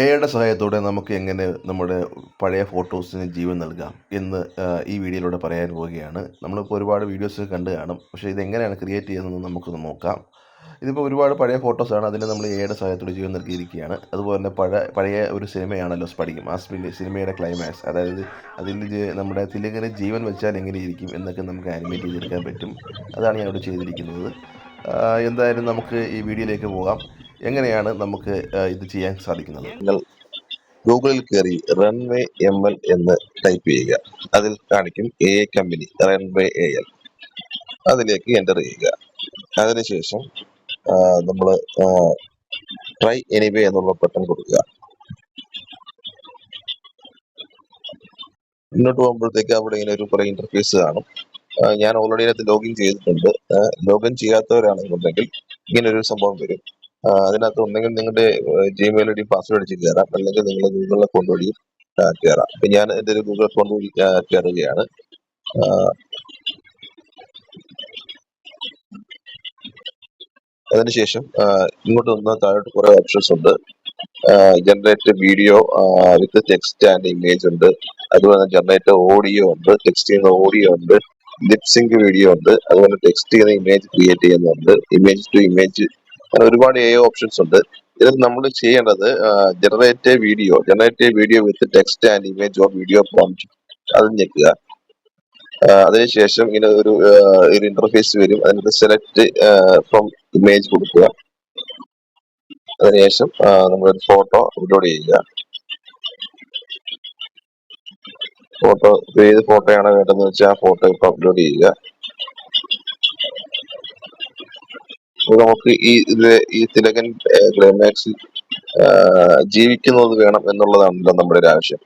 എയുടെ സഹായത്തോടെ നമുക്ക് എങ്ങനെ നമ്മുടെ പഴയ ഫോട്ടോസിന് ജീവൻ നൽകാം എന്ന് ഈ വീഡിയോയിലൂടെ പറയാൻ പോവുകയാണ്. നമ്മളിപ്പോൾ ഒരുപാട് വീഡിയോസ് കണ്ടു കാണും. പക്ഷേ ഇതെങ്ങനെയാണ് ക്രിയേറ്റ് ചെയ്യുന്നതെന്ന് നമുക്ക് നോക്കാം. ഇതിപ്പോൾ ഒരുപാട് പഴയ ഫോട്ടോസാണ് അതിന് നമ്മൾ എയുടെ സഹായത്തോടെ ജീവൻ നൽകിയിരിക്കുകയാണ്. അതുപോലെ തന്നെ പഴയ പഴയ ഒരു സിനിമയാണല്ലോ സ്പടികം ആ സിനിമയുടെ ക്ലൈമാക്സ് അതായത് അതിൽ നമ്മുടെ തിലകന് ജീവൻ വെച്ചാൽ എങ്ങനെ ഇരിക്കും എന്നൊക്കെ നമുക്ക് ആനിമേറ്റ് ചെയ്തെടുക്കാൻ പറ്റും. അതാണ് ഞാൻ ഇവിടെ ചെയ്തിരിക്കുന്നത് എന്തായാലും നമുക്ക് ഈ വീഡിയോയിലേക്ക് പോകാം. എങ്ങനെയാണ് നമുക്ക് ഇത് ചെയ്യാൻ സാധിക്കുന്നത്? നിങ്ങൾ ഗൂഗിളിൽ കയറി റൺവേ എം എൽ എന്ന് ടൈപ്പ് ചെയ്യുക. അതിൽ കാണിക്കും a company Runway A L അതിലേക്ക് എന്റർ ചെയ്യുക. അതിനുശേഷം നമ്മൾ ട്രൈ എനിവേ എന്നുള്ള ബട്ടൺ കൊടുക്കുക. മുന്നോട്ട് പോകുമ്പോഴത്തേക്ക് അവിടെ ഇങ്ങനെ ഒരു കുറേ ഇന്റർഫേസ് കാണും. ഞാൻ ഓൾറെഡി അതിനകത്ത് ലോഗിൻ ചെയ്തിട്ടുണ്ട്. ലോഗിൻ ചെയ്യാത്തവരാണെന്നുണ്ടെങ്കിൽ ഇങ്ങനെ ഒരു സംഭവം വരും. അതിനകത്ത് ഒന്നെങ്കിൽ നിങ്ങളുടെ ജിമെയിൽ ഐ ഡി പാസ്വേഡ് അടിച്ച് കയറാം അല്ലെങ്കിൽ നിങ്ങൾ ഗൂഗിൾ അക്കൗണ്ട് വഴി കയറാം അപ്പൊ ഞാൻ എന്റെ ഒരു ഗൂഗിൾ അക്കൗണ്ട് വഴി കയറുകയാണ് അതിനുശേഷം ഇങ്ങോട്ട് വന്ന താഴോട്ട് കുറെ ഓപ്ഷൻസ് ഉണ്ട്. Generate video with text and image ഉണ്ട്. അതുപോലെ ജനറേറ്റ് ഓഡിയോ ഉണ്ട് ടെക്സ്റ്റ് ചെയ്യുന്ന ഓഡിയോ ഉണ്ട് ലിപ്സിംഗ് വീഡിയോ ഉണ്ട് അതുപോലെ ടെക്സ്റ്റ് ചെയ്യുന്ന ഇമേജ് ക്രിയേറ്റ് ചെയ്യുന്നുണ്ട്. ഇമേജ് ടു ഇമേജ് ഒരുപാട് എ ഓപ്ഷൻസ് ഉണ്ട്. ഇതിൽ നമ്മൾ ചെയ്യേണ്ടത് generate video generate video with text and image or video prompt അത് ഞെക്കുക. അതിനുശേഷം ഇങ്ങനെ ഒരു ഒരു ഇന്റർഫേസ് വരും. അതിനകത്ത് സെലക്ട് ഫ്രം ഇമേജ് കൊടുക്കുക. അതിനുശേഷം നമ്മളൊരു ഫോട്ടോ അപ്ലോഡ് ചെയ്യുക. ഫോട്ടോ ഏത് ഫോട്ടോയാണ് വേണ്ടതെന്ന് വെച്ചാൽ ആ ഫോട്ടോ ഇപ്പൊ അപ്ലോഡ് ചെയ്യുക. നമുക്ക് ഈ ഇത് ഈ തിലകൻ ക്ലൈമാക്സിൽ ജീവിക്കുന്നത് വേണം എന്നുള്ളതാണല്ലോ നമ്മുടെ ഒരു ആവശ്യം.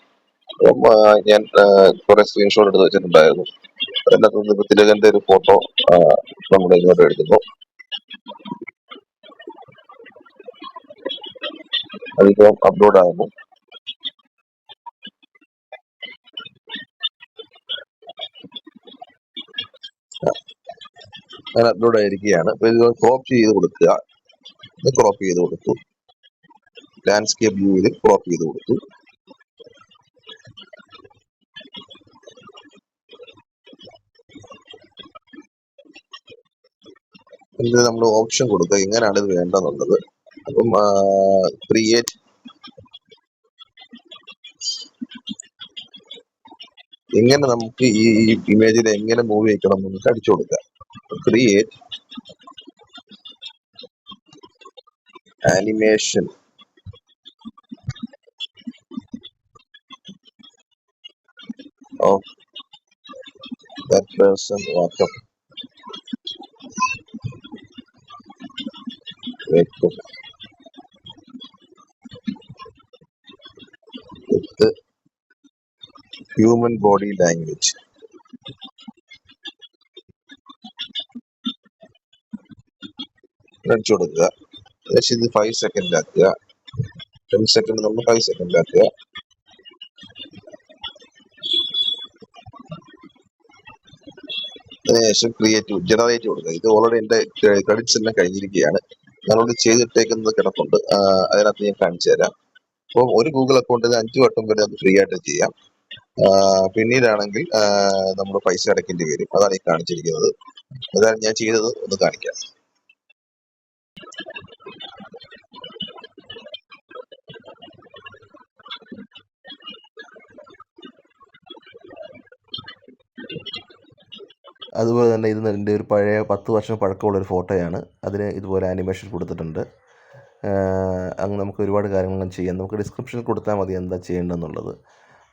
അപ്പം ഞാൻ കുറെ സ്ക്രീൻഷോട്ട് എടുത്ത് വെച്ചിട്ടുണ്ടായിരുന്നു. അതിനകത്ത് ഇപ്പൊ തിലകന്റെ ഒരു ഫോട്ടോ നമ്മുടെ ഇങ്ങോട്ട് എടുക്കുന്നു. അതിപ്പോ അപ്ലോഡ് ആകുന്നു. അങ്ങനെ അപ്ലോഡ് ആയിരിക്കുകയാണ് അപ്പൊ ഇത് ക്രോപ്പ് ചെയ്ത് കൊടുക്കുക. ഇത് ക്രോപ്പ് ചെയ്ത് കൊടുത്തു. ലാൻഡ്സ്കേപ്പ് വ്യൂവിൽ ക്രോപ്പ് ചെയ്ത് കൊടുത്തു. ഇത് നമ്മൾ ഓപ്ഷൻ കൊടുക്കുക. എങ്ങനെയാണ് ഇത് വേണ്ടെന്നുള്ളത് അപ്പം ക്രിയേറ്റ് എങ്ങനെ നമുക്ക് ഈ ഇമേജിൽ എങ്ങനെ മൂവ് ചെയ്യിക്കണം നമുക്ക് അടിച്ചു കൊടുക്കുക. Create animation. Of that person walk up. Wake up with the human body language അടിച്ചു കൊടുക്കുക. ഏകദേശം ഇത് ഫൈവ് സെക്കൻഡ് ആക്കുക. ടെൻ സെക്കൻഡ് നമ്മൾ ഫൈവ് സെക്കൻഡ് ആക്കുക. അതിനുശേഷം ക്രിയേറ്റ് ജനറേറ്റ് കൊടുക്കുക. ഇത് ഓൾറെഡി എന്റെ ക്രെഡിറ്റ്സ് എല്ലാം കഴിഞ്ഞിരിക്കുകയാണ്. ഞാനോട് ചെയ്തിട്ടേക്കുന്നത് കിടപ്പുണ്ട്. അതിനകത്ത് ഞാൻ കാണിച്ചു തരാം. അപ്പോൾ ഒരു ഗൂഗിൾ അക്കൗണ്ടിൽ അഞ്ച് വട്ടം വരെ അത് ഫ്രീ ആയിട്ട് ചെയ്യാം. പിന്നീടാണെങ്കിൽ നമ്മൾ പൈസ അടയ്ക്കേണ്ടി വരും. അതാണ് ഈ കാണിച്ചിരിക്കുന്നത്. അതാണ് ഞാൻ ചെയ്തത്. ഒന്ന് കാണിക്കാം. അതുപോലെ തന്നെ ഇത് എന്റെ ഒരു പഴയ പത്ത് വർഷം പഴക്കമുള്ള ഒരു ഫോട്ടോയാണ്. അതിന് ഇതുപോലെ ആനിമേഷൻ കൊടുത്തിട്ടുണ്ട്. അങ്ങ് നമുക്ക് ഒരുപാട് കാര്യങ്ങളും ചെയ്യാം. നമുക്ക് ഡിസ്ക്രിപ്ഷനിൽ കൊടുത്താൽ മതി എന്താ ചെയ്യേണ്ടതെന്നുള്ളത്.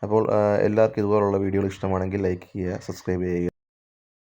അപ്പോൾ എല്ലാവർക്കും ഇതുപോലുള്ള വീഡിയോകൾ ഇഷ്ടമാണെങ്കിൽ ലൈക്ക് ചെയ്യുക സബ്സ്ക്രൈബ് ചെയ്യുക.